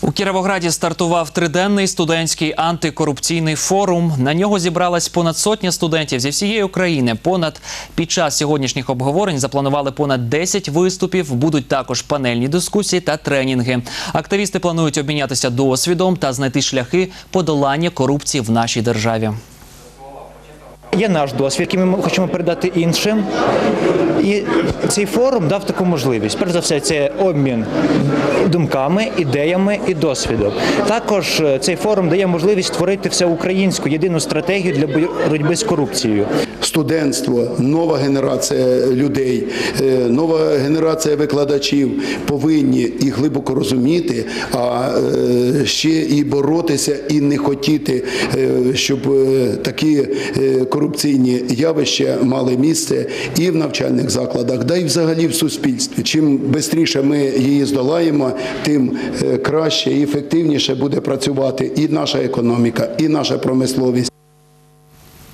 У Кіровограді стартував триденний студентський антикорупційний форум. На нього зібралась понад сотня студентів зі всієї України. Понад під час сьогоднішніх обговорень запланували понад 10 виступів. Будуть також панельні дискусії та тренінги. Активісти планують обмінятися досвідом та знайти шляхи подолання корупції в нашій державі. Є наш досвід, який ми хочемо передати іншим. І цей форум дав таку можливість. Перш за все, це обмін думками, ідеями і досвідом. Також е, цей форум дає можливість створити всеукраїнську єдину стратегію для боротьби з корупцією. студентство, нова генерація людей, е, нова генерація викладачів повинні і глибоко розуміти, а е, ще і боротися, і не хотіти, щоб такі е, корупційні явища мали місце і в навчальних закладах, да й взагалі в суспільстві. Чим швидше ми її здолаємо, тим е, краще і ефективніше буде працювати і наша економіка, і наша промисловість.